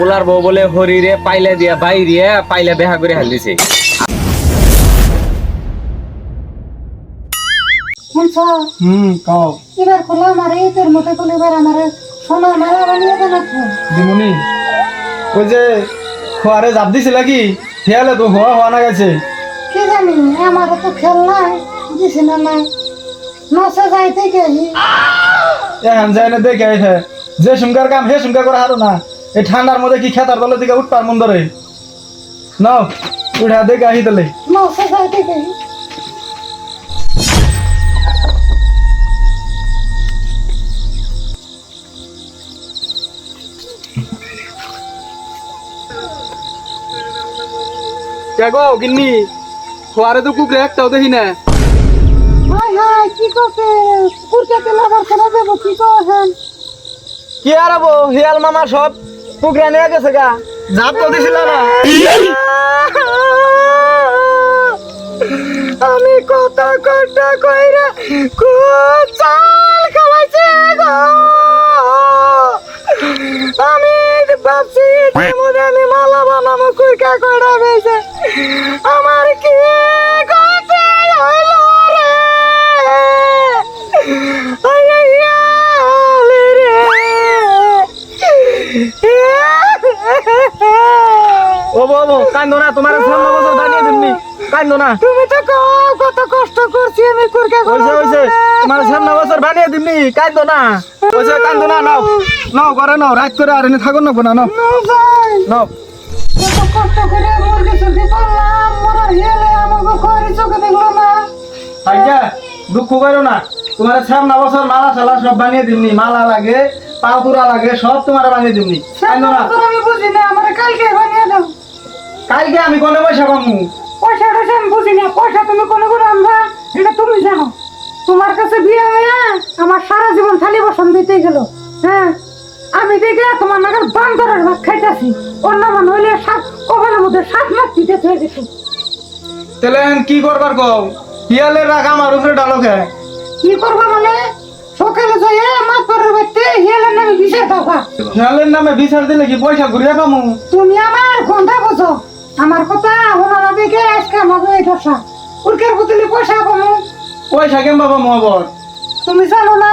পোলার বউ বলে হরিরে পাইলে দিয়া বাইরে পাইলে বেহা করে হাল দিছে শুনছ? হুম কও। এবার খোলা আমার তোর মুখে খুলে এবার আমার সোনার মালা বানিয়ে দেন একটু দিমুনি ওই যে খোয়ারে জাপ দিছিল কি খেয়ালে তো হওয়া হওয়া না গেছে। কি জানি তো খেল নাই দিছি না নসে যাইতে দেখে যে সুঙ্গার কাম হে সুঙ্গার করে হারো না। এই ঠান্ডার মধ্যে কি খেতার তলে দিকে উঠপার মন ধরে? নাও উঠা দেখে আহি তাহলে। গেলি দেখো কিন্নি খোয়ারে তো কুকরে একটাও দেখি না। হাই হাই কি করতে কুরকে তেল আবার করে দেবো কি করেন কি আর হিয়াল মামা সব কুকরে নিয়ে গেছে গা। জাপ তো দিছিল আমি কত কষ্ট কইরা খুব চাল খাওয়াইছে গো। আমি ভাবছি যেমন আমি মালা বানাবো কুইকা করা বেছে ও বাবু কান্দো না তোমার সামনে বছর বানিয়ে দিমনি কান্দো না। তুমি তো কও কত কষ্ট করছি আমি কুরকা করা তোমার সামনে বছর বানিয়ে দিমনি কান্দো না। হয়েছে কান্দো না নাও। নাও করে নাও রাত করে আর এনে থাকুন না নাও। নাও কত কষ্ট করে মুরগি চুরগি করলাম মোরা হেলে আমাকে ঘরে চোখে দেখল না। আজ্ঞা দুঃখ করো না। তোমার সামনে বছর মালা সালা সব বানিয়ে দিমনি মালা লাগে পাউতুরা লাগে সব তোমার বানিয়ে তোর আমি বুঝি না আমার কালকে বানিয়ে দাও। কালকে আমি কোনে পয়সা পামু? পয়সা টয়সা আমি বুঝি না পয়সা তুমি কোনো করে আনবা এটা তুমি জানো। তোমার কাছে বিয়ে হয়ে আমার সারা জীবন থালি বসন দিতে গেল হ্যাঁ? আমি দেখে তোমার নাগাল বান্দরের ভাত খাইতেছি। অন্য মান হইলে সাত কপালের মধ্যে সাত মাস দিতে হয়ে গেছে তাহলে কি করবার কও? হিয়ালের রাখ আমার উপরে ডালকে কি করবা মানে? সকালে যাই মাছ পরের বাড়িতে হেলের নামে বিষয় থাকা হিয়ালের নামে বিচার দিলে কি পয়সা ঘুরিয়ে পামু? তুমি আমার গন্ধা বোঝো। আমার কথা ওনারা দেখে আজকে আমাকে এই দশা উর্কের বুতলি পয়সা পাবো পয়সা কেমন পাবো মহবর তুমি জানো না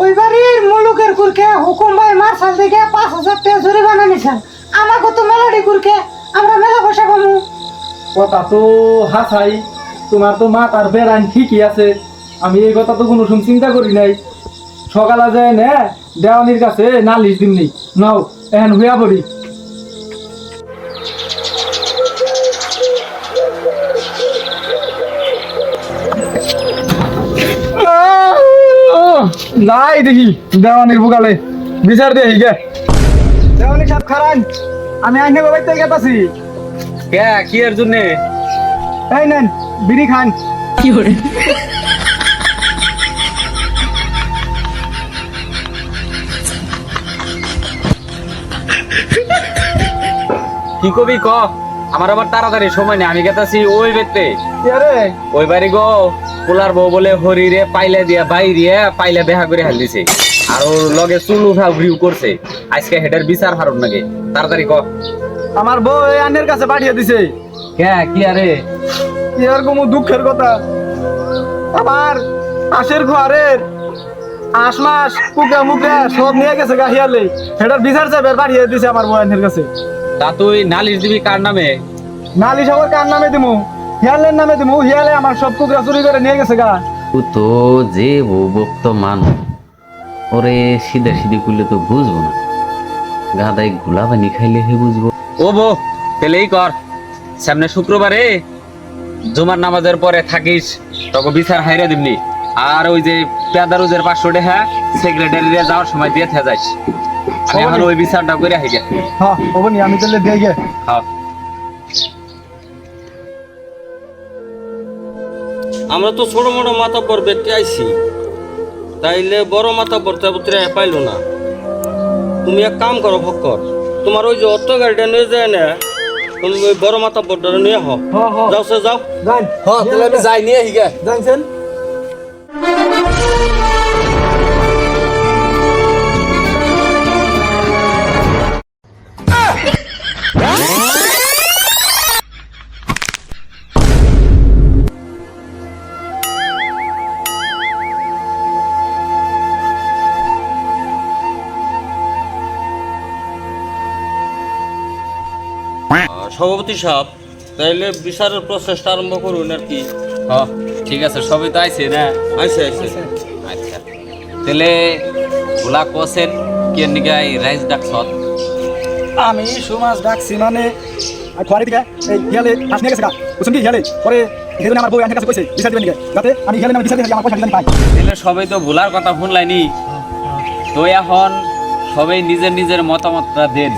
ওই বাড়ির মুলুকের কুরকে হুকুম ভাই মার্শাল থেকে পাঁচ হাজার টাকা জরিমানা নিছেন আমাকে তো মেলাডি কুরকে আমরা মেলা পয়সা পাবো কথা তো হাসাই তোমার তো মা তার বেড়ান ঠিকই আছে। আমি এই কথা তো কোনো সময় চিন্তা করি নাই। সকালে যায় নে দেওয়ানির কাছে নালিশ দিমনি নাও এখন হইয়া পড়ি। নাই দেখি দেওয়ানির বুকালে। বিচার দিয়ে গে। দেওয়ানি সাপ খারান আমি আইনে বাবাইতে গেতাছি। কে কি এর জন্য? এই নেন বিড়ি খান। কি কবি ক? আমার আবার তাড়াতাড়ি সময় নেই আমি গেতাছি ওই বেতে। ওই বাড়ি গো পোলার বউ বলে হরিরে পাইলে দিয়া বাইরে পাইলে বেহা করে হাল দিছে। আর ওর লগে চুল উঠা ভিউ করছে। আজকে হেডের বিচার হারুন নাকি তাড়াতাড়ি ক। আমার বউ এই আন্নের কাছে পাঠিয়ে দিছে। কে? কি আরে? কি আর কোনো দুঃখের কথা। আমার আশের ঘরের আশ মাস পুকা মুখে সব নিয়ে গেছে গাহিয়ালে সেটার বিচার চাইবে পাঠিয়ে দিছে আমার বউ আন্নের কাছে। তা তুই নালিশ দিবি কার নামে? নালিশ আবার কার নামে দিমু? হিয়ালের নামে দিমু? হিয়ালে আমার সব কুকরা চুরি করে নিয়ে গেছে গা। তো যে বক্ত মান ওরে সিধা সিধি করলে তো বুঝব না। গাদায়গুলা পানি খাইলে হে বুঝব। ও বো কর। সামনে শুক্রবারে জুমার নামাজের পরে থাকিস তখন বিচার হাইরা দিবনি আর ওই যে পেদারুজের পাঁচশো টাকা সেক্রেটারিরা যাওয়ার সময় দিয়ে থে যাইস। আমি এখন ওই বিচারটা করে হ্যাঁ হবনি আমি তাহলে দিয়ে গে হ্যাঁ। আমরা তো ছোট মোটো মাথা পর ব্যক্তি আইছি। তাইলে বড় মাথা পড়তে পড়তে পাইলো না। তুমি এক কাম করো ফক্কর। তোমার ওই যে অটো গাড়িটা নিয়ে যায় না তুমি ওই বড় মাথা পড়টা নিয়ে হও হ্যাঁ যাও সে যাও। হ্যাঁ তাহলে আমি যাই নিয়ে হিগে জানছেন সভাপতি সাহেব তাইলে বিচারের প্রসেসটা আরম্ভ করুন আর কি। হ ঠিক আছে সবই তো আইছে না? আইসে আইসে আচ্ছা। তাহলে ওলা কোসেন কে নিগাই রাইস ডাকছত আমি সমাজ ডাকছি মানে আর খোয়ারি দিকে এই হিয়ালে হাস নিয়ে গেছে গা। বুঝছেন কি হিয়ালে? পরে এই জন্য আমার বই আমার কাছে কইছে বিচার দিবেন দিকে যাতে আমি হিয়ালে নামে বিচার দিই আমার পয়সা দিবেন পাই। তাহলে সবাই তো ভুলার কথা শুনলাইনি তো এখন সবাই নিজের নিজের মতামতটা দেন।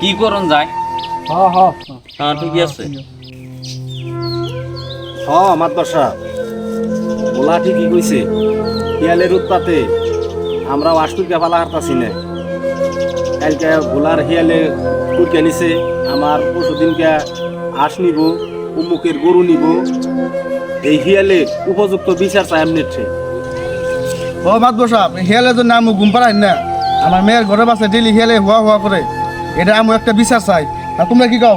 কি করুন যায়? হ্যাঁ হ্যাঁ। হ্যাঁ ঠিকই আছে। হ মাতবর সাহেব ওলা ঠিকই কইছে। শিয়ালের উৎপাতে আমরাও আশকুরকে ফালা হারতাছি না। কালকে গোলার হিয়ালে কুরকে নিছে আমার পরশু দিনকে আস নিব উমুকের গরু নিব। এই হিয়ালে উপযুক্ত বিচার চাই এমনি ও মাত বসা হেলে তো নাম ঘুম পাড়াই না। আমার মেয়ের ঘরে বাসে ডেলি হেলে হওয়া হওয়া করে। এটা আমি একটা বিচার চাই। আর তোমরা কি কও?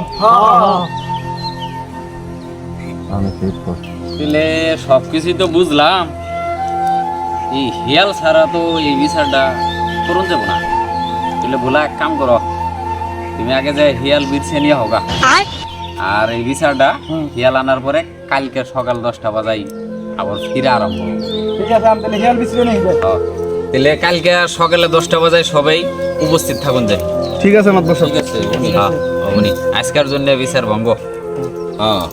তাহলে সব কিছুই তো বুঝলাম। এই হিয়াল ছাড়া তো এই বিচারটা করুন যাব না। তাহলে ভোলা এক কাম করো। তুমি আগে যে হিয়াল বিরছে নিয়ে হোগা আর এই বিচারটা হিয়াল আনার পরে কালকে সকাল দশটা বাজাই আবার ফিরে আরম্ভ। ঠিক আছে আমি তাহলে হিয়াল বিচারে নেই হ। তাহলে কালকে সকালে দশটা বাজায় সবাই উপস্থিত থাকুন যাই। ঠিক আছে ঠিক আছে হ্যাঁ অমনি। আজকের জন্য বিচার ভঙ্গ। হ্যাঁ।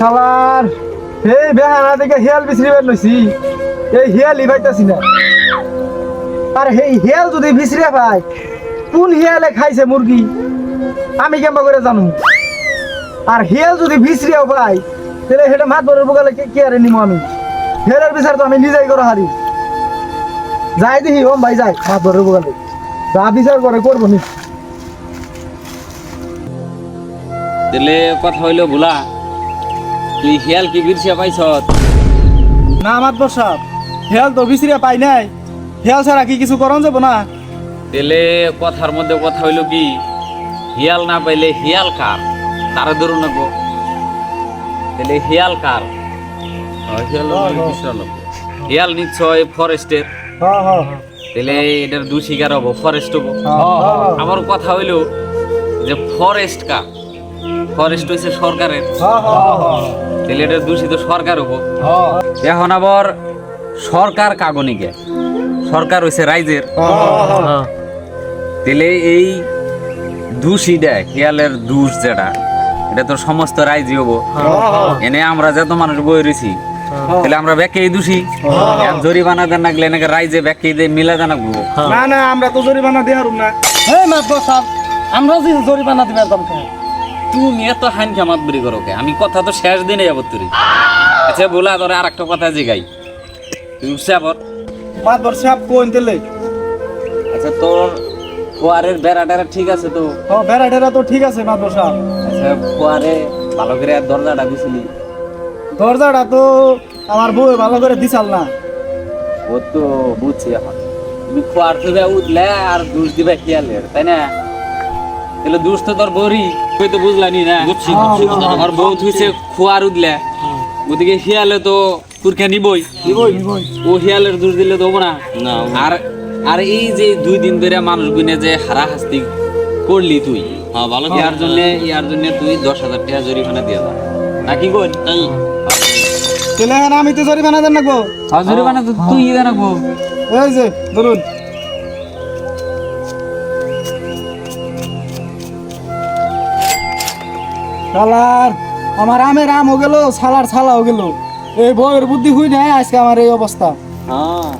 খাবার এই বেহানা থেকে হিয়াল বিচরিবার লইছি। এই হিয়ালই পাইতাছি না। আর এই হিয়াল যদি বিচরিয়া পাই কোন হিয়ালে খাইছে মুরগি? আমি কেমন করে জানো আর হিয়াল যদি বিচরিয়াও পাই তাহলে সেটা মাত বরের বগালে কে কে আরে নিমো আমি? হিয়ালের বিচার তো আমি নিজেই করে হারি। যাই দেখি ওম ভাই যাই মাত বরের বগালে যা বিচার করে করব নি। তাহলে কথা হইল ভোলা। তুই হিয়াল কি বিরছিয়া পাইছ? না আমার বসা হিয়াল তো বিচরিয়া পাই নাই। হিয়াল ছাড়া কি কিছু করন যাব না? তাহলে কথার মধ্যে কথা হইল কি? হিয়াল না পাইলে হিয়াল কার? তারা ধরুন না গো। তাহলে হিয়াল কার? হিয়াল বিচার লাগবে নিশ্চয় ফরেস্টের। হ্যাঁ হ্যাঁ তাহলে এটার দু শিকার হব ফরেস্ট হব। হ্যাঁ আমার কথা হইল যে ফরেস্ট কার? ফরেস্ট হইছে সরকারের। হ্যাঁ তাহলে এটার দূষিত সরকার হব। এখন আবার সরকার কাগনিকে। সরকার হইছে রাইজের। তাহলে এই দূষিটা খেয়ালের দূষ যেটা। এটা তো সমস্ত রাইজই হব। এনে আমরা যত মানুষ বই রয়েছি তাহলে আমরা ব্যাকেই দোষী। এখন জরিমানা দেন লাগলে এনেকে রাইজে ব্যাকেই দিয়ে মিলা জানা না না আমরা তো জরিমানা হারুম না। এই মাত বসাব আমরা যে জরিমানা দিবার দরকার। তুমি এত হাইন খামাত বিড়ি করো কে? আমি কথা তো শেষ দিনে যাব তুই আচ্ছা বলা তোর আর একটা কথা জিগাই। তুই উঠছে আবার মাত বসাব কোন তেলে আচ্ছা তোর ফোয়ারের বেড়া টেরা ঠিক আছে তো? ও বেড়া টেরা তো ঠিক আছে মাত বসাব ফোয়ারে ভালো করে দরজাটা দিছিলি দরজাটা তো আমার বউ ভালো করে দিছাল না। ও তো বুঝছি এখন। তুমি খোয়ার থেকে উঠলে আর দুষ দিবে খেয়ালের তাই না? তাহলে দুষ তো তোর বৌরি তুই তো বুঝলানি না। বুঝছি বুঝছি। আমার বউ থুইছে খোয়ার উঠলে। ওদিকে হিয়ালে তো কুরখা নিবই। ও হিয়ালের দুষ দিলে তো না। না আর আর এই যে দুই দিন ধরে মানুষ গুনে যে হারা হাস্তি করলি তুই? হ্যাঁ ভালো ইয়ার জন্য ইয়ার জন্য তুই দশ হাজার টাকা জরিমানা দিয়ে দাও নাকি কই? তাই? তেলে হ্যাঁ আমি তো জরিমানা দেন না গো আর জরিমানা তো তুই দিয়ে রাখব। এই যে ধরুন। সালার আমার আমের আম হয়ে গেল সালার ছালা হয়ে গেল। এই বউয়ের বুদ্ধি হুই নাই আজকে আমার এই অবস্থা। হ্যাঁ।